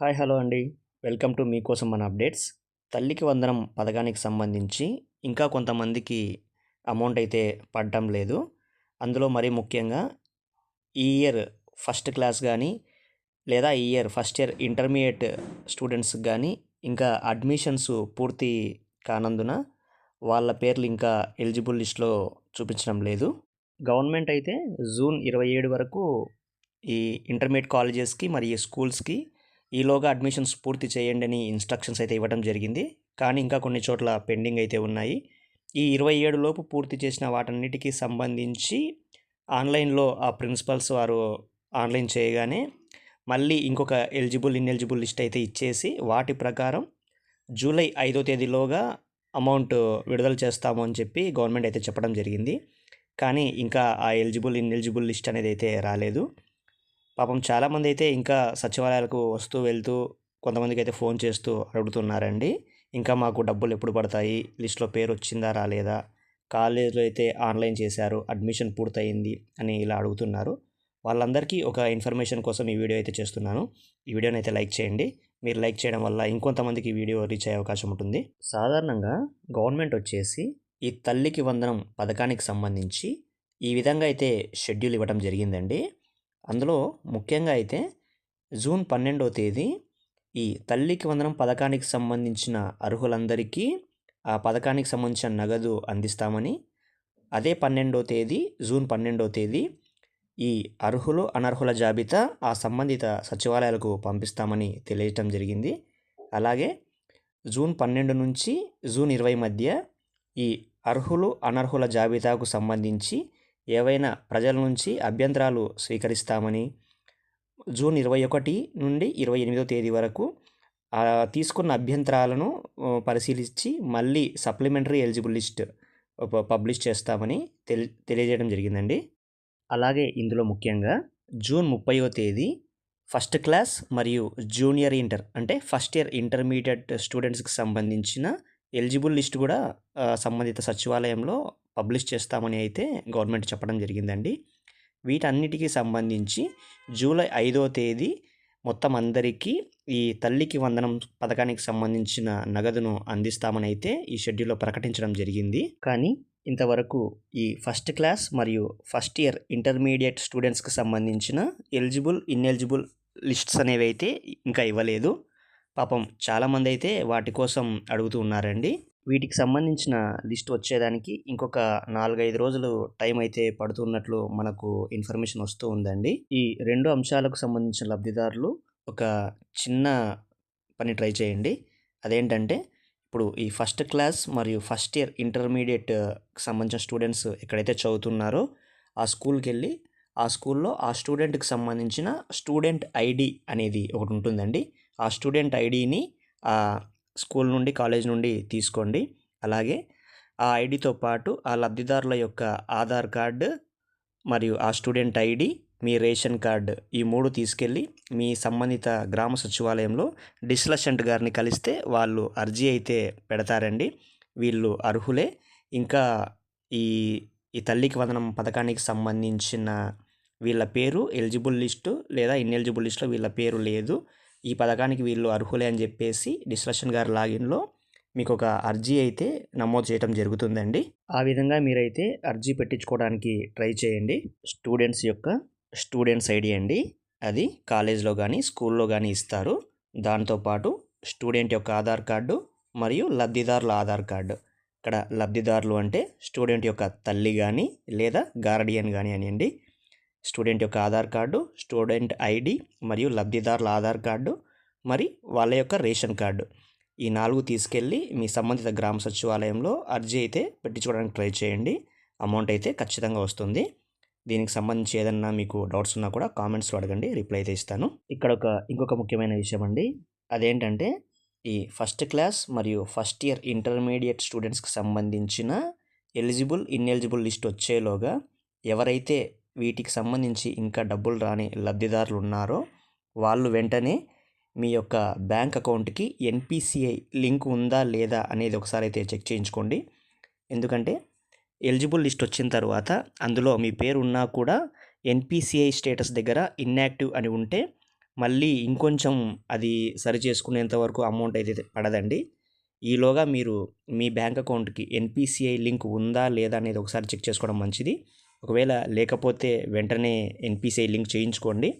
Hi hello అండి. Welcome to మీకోసం మన అప్డేట్స్. తల్లికి వందనం పథకానికి సంబంధించి ఇంకా కొంతమందికి అమౌంట్ అయితే పడటం లేదు. అందులో మరీ ముఖ్యంగా ఈ ఇయర్ ఫస్ట్ క్లాస్ కానీ లేదా ఈ ఇయర్ ఫస్ట్ ఇయర్ ఇంటర్మీడియట్ స్టూడెంట్స్కి కానీ ఇంకా అడ్మిషన్స్ పూర్తి కానందున వాళ్ళ పేర్లు ఇంకా ఎలిజిబుల్ లిస్ట్లో చూపించడం లేదు. గవర్నమెంట్ అయితే జూన్ ఇరవై ఏడు వరకు ఈ ఇంటర్మీడియట్ కాలేజెస్కి మరియు స్కూల్స్కి ఈలోగా అడ్మిషన్స్ పూర్తి చేయండి అని ఇన్స్ట్రక్షన్స్ అయితే ఇవ్వడం జరిగింది. కానీ ఇంకా కొన్ని చోట్ల పెండింగ్ అయితే ఉన్నాయి. ఈ ఇరవై ఏడు లోపు పూర్తి చేసిన వాటన్నిటికీ సంబంధించి ఆన్లైన్లో ఆ ప్రిన్సిపల్స్ వారు ఆన్లైన్ చేయగానే మళ్ళీ ఇంకొక ఎలిజిబుల్ ఇన్ఎలిజిబుల్ లిస్ట్ అయితే ఇచ్చేసి వాటి ప్రకారం జూలై ఐదో తేదీలోగా అమౌంట్ విడుదల చేస్తాము అని చెప్పి గవర్నమెంట్ అయితే చెప్పడం జరిగింది. కానీ ఇంకా ఆ ఎలిజిబుల్ ఇన్ఎలిజిబుల్ లిస్ట్ అనేది అయితే రాలేదు. పాపం చాలామంది అయితే ఇంకా సచివాలయాలకు వస్తూ వెళ్తూ కొంతమందికి అయితే ఫోన్ చేస్తూ అడుగుతున్నారండి. ఇంకా మాకు డబ్బులు ఎప్పుడు పడతాయి? లిస్ట్లో పేరు వచ్చిందా? రాలేదా? కాలేజీలో అయితే ఆన్లైన్ చేశారు. అడ్మిషన్ పూర్తయింది అని ఇలా అడుగుతున్నారు. వాళ్ళందరికీ ఒక ఇన్ఫర్మేషన్ కోసం ఈ వీడియో అయితే చేస్తున్నాను. ఈ వీడియోని అయితే లైక్ చేయండి. మీరు లైక్ చేయడం వల్ల ఇంకొంతమందికి ఈ వీడియో రీచ్ అయ్యే అవకాశం ఉంటుంది. సాధారణంగా గవర్నమెంట్ వచ్చేసి ఈ తల్లికి వందనం పథకానికి సంబంధించి ఈ విధంగా అయితే షెడ్యూల్ ఇవ్వడం జరిగిందండి. అందులో ముఖ్యంగా అయితే జూన్ పన్నెండవ తేదీ ఈ తల్లికి వందనం పథకానికి సంబంధించిన అర్హులందరికీ ఆ పథకానికి సంబంధించిన నగదు అందిస్తామని అదే పన్నెండో తేదీ జూన్ పన్నెండో తేదీ ఈ అర్హులు అనర్హుల జాబితా ఆ సంబంధిత సచివాలయాలకు పంపిస్తామని తెలియటం జరిగింది. అలాగే జూన్ పన్నెండు నుంచి జూన్ ఇరవై మధ్య ఈ అర్హులు అనర్హుల జాబితాకు సంబంధించి ఏవైనా ప్రజల నుంచి అభ్యంతరాలు స్వీకరిస్తామని జూన్ ఇరవై ఒకటి నుండి ఇరవై ఎనిమిదో తేదీ వరకు తీసుకున్న అభ్యంతరాలను పరిశీలించి మళ్ళీ సప్లిమెంటరీ ఎలిజిబుల్ లిస్ట్ పబ్లిష్ చేస్తామని తెలి తెలియజేయడం జరిగిందండి. అలాగే ఇందులో ముఖ్యంగా జూన్ ముప్పైవ తేదీ ఫస్ట్ క్లాస్ మరియు జూనియర్ ఇంటర్ అంటే ఫస్ట్ ఇయర్ ఇంటర్మీడియట్ స్టూడెంట్స్కి సంబంధించిన ఎలిజిబుల్ లిస్ట్ కూడా సంబంధిత సచివాలయంలో పబ్లిష్ చేస్తామని అయితే గవర్నమెంట్ చెప్పడం జరిగిందండి. వీటన్నిటికీ సంబంధించి జూలై ఐదో తేదీ మొత్తం అందరికీ ఈ తల్లికి వందనం పథకానికి సంబంధించిన నగదును అందిస్తామని అయితే ఈ షెడ్యూల్లో ప్రకటించడం జరిగింది. కానీ ఇంతవరకు ఈ ఫస్ట్ క్లాస్ మరియు ఫస్ట్ ఇయర్ ఇంటర్మీడియట్ స్టూడెంట్స్కి సంబంధించిన ఎలిజిబుల్ ఇన్ఎలిజిబుల్ లిస్ట్స్ అనేవి అయితే ఇంకా ఇవ్వలేదు. పాపం చాలామంది అయితే వాటి కోసం అడుగుతూ ఉన్నారండి. వీటికి సంబంధించిన లిస్ట్ వచ్చేదానికి ఇంకొక నాలుగైదు రోజులు టైం అయితే పడుతున్నట్లు మనకు ఇన్ఫర్మేషన్ వస్తూ ఉందండి. ఈ రెండు అంశాలకు సంబంధించిన లబ్ధిదారులు ఒక చిన్న పని ట్రై చేయండి. అదేంటంటే ఇప్పుడు ఈ ఫస్ట్ క్లాస్ మరియు ఫస్ట్ ఇయర్ ఇంటర్మీడియట్ సంబంధించిన స్టూడెంట్స్ ఎక్కడైతే చదువుతున్నారో ఆ స్కూల్కి వెళ్ళి ఆ స్కూల్లో ఆ స్టూడెంట్కి సంబంధించిన స్టూడెంట్ ఐడి అనేది ఒకటి ఉంటుందండి. ఆ స్టూడెంట్ ఐడిని స్కూల్ నుండి కాలేజ్ నుండి తీసుకోండి. అలాగే ఆ ఐడితో పాటు ఆ లబ్ధిదారుల యొక్క ఆధార్ కార్డు మరియు ఆ స్టూడెంట్ ఐడి మీ రేషన్ కార్డు ఈ మూడు తీసుకెళ్ళి మీ సంబంధిత గ్రామ సచివాలయంలో డిస్లషెంట్ గారిని కలిస్తే వాళ్ళు అర్జీ అయితే పెడతారండి. వీళ్ళు అర్హులే. ఇంకా ఈ ఈ తల్లికి వందనం పథకానికి సంబంధించిన వీళ్ళ పేరు ఎలిజిబుల్ లిస్టు లేదా ఇన్ఎలిజిబుల్ లిస్టులో వీళ్ళ పేరు లేదు. ఈ పథకానికి వీళ్ళు అర్హులే అని చెప్పేసి డిస్లక్షన్ గారి లాగిన్లో మీకు ఒక అర్జీ అయితే నమోదు చేయడం జరుగుతుందండి. ఆ విధంగా మీరైతే అర్జీ పెట్టించుకోవడానికి ట్రై చేయండి. స్టూడెంట్స్ యొక్క స్టూడెంట్స్ ఐడి అండి. అది కాలేజ్లో కానీ స్కూల్లో కానీ ఇస్తారు. దాంతోపాటు స్టూడెంట్ యొక్క ఆధార్ కార్డు మరియు లబ్ధిదారుల ఆధార్ కార్డు. ఇక్కడ లబ్ధిదారులు అంటే స్టూడెంట్ యొక్క తల్లి కానీ లేదా గార్డియన్ కానీ అనియండి స్టూడెంట్ యొక్క ఆధార్ కార్డు స్టూడెంట్ ఐడి మరియు లబ్ధిదారుల ఆధార్ కార్డు మరి వాళ్ళ యొక్క రేషన్ కార్డు. ఈ నాలుగు తీసుకెళ్ళి మీ సంబంధిత గ్రామ సచివాలయంలో అర్జీ అయితే పెట్టించుకోవడానికి ట్రై చేయండి. అమౌంట్ అయితే ఖచ్చితంగా వస్తుంది. దీనికి సంబంధించి ఏదన్నా మీకు డౌట్స్ ఉన్నా కూడా కామెంట్స్లో అడగండి. రిప్లై అయితే ఇస్తాను. ఇక్కడ ఒక ఇంకొక ముఖ్యమైన విషయం అండి. అదేంటంటే ఈ ఫస్ట్ క్లాస్ మరియు ఫస్ట్ ఇయర్ ఇంటర్మీడియట్ స్టూడెంట్స్కి సంబంధించిన ఎలిజిబుల్ ఇన్ఎలిజిబుల్ లిస్ట్ వచ్చేలోగా ఎవరైతే వీటికి సంబంధించి ఇంకా డబ్బులు రాని లబ్ధిదారులు ఉన్నారో వాళ్ళు వెంటనే మీ యొక్క బ్యాంక్ అకౌంట్కి ఎన్పిసిఐ లింక్ ఉందా లేదా అనేది ఒకసారి అయితే చెక్ చేయించుకోండి. ఎందుకంటే ఎలిజిబుల్ లిస్ట్ వచ్చిన తర్వాత అందులో మీ పేరు ఉన్నా కూడా ఎన్పిసిఐ స్టేటస్ దగ్గర ఇన్యాక్టివ్ అని ఉంటే మళ్ళీ ఇంకొంచెం అది సరి చేసుకునేంత వరకు అమౌంట్ అయితే పడదండి. ఈలోగా మీరు మీ బ్యాంక్ అకౌంట్కి ఎన్పిసిఐ లింక్ ఉందా లేదా అనేది ఒకసారి చెక్ చేసుకోవడం మంచిది. ఒకవేళ లేకపోతే వెంటనే ఎన్పిసిఐ లింక్ చేయించుకోండి.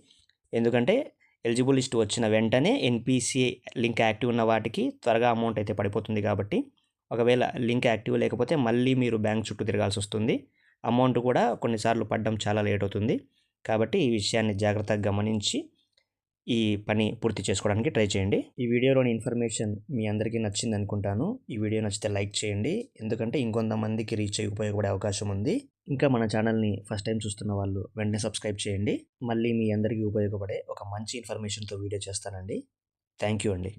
ఎందుకంటే ఎలిజిబుల్ లిస్ట్ వచ్చిన వెంటనే ఎన్పిసిఐ లింక్ యాక్టివ్ ఉన్న వాటికి త్వరగా అమౌంట్ అయితే పడిపోతుంది కాబట్టి ఒకవేళ లింక్ యాక్టివ్ లేకపోతే మళ్ళీ మీరు బ్యాంక్ చుట్టూ తిరగాల్సి వస్తుంది. అమౌంట్ కూడా కొన్నిసార్లు పడడం చాలా లేట్ అవుతుంది. కాబట్టి ఈ విషయాన్ని జాగ్రత్తగా గమనించి ఈ పని పూర్తి చేసుకోవడానికి ట్రై చేయండి. ఈ వీడియోలోని ఇన్ఫర్మేషన్ మీ అందరికీ నచ్చింది అనుకుంటాను ఈ వీడియో నచ్చితే లైక్ చేయండి. ఎందుకంటే ఇంకొంతమందికి రీచ్ అయ్యి ఉపయోగపడే అవకాశం ఉంది. ఇంకా మన ఛానల్ని ఫస్ట్ టైం చూస్తున్న వాళ్ళు వెంటనే సబ్స్క్రైబ్ చేయండి. మళ్ళీ మీ అందరికీ ఉపయోగపడే ఒక మంచి ఇన్ఫర్మేషన్తో వీడియో చేస్తానండి. థ్యాంక్ యూ అండి.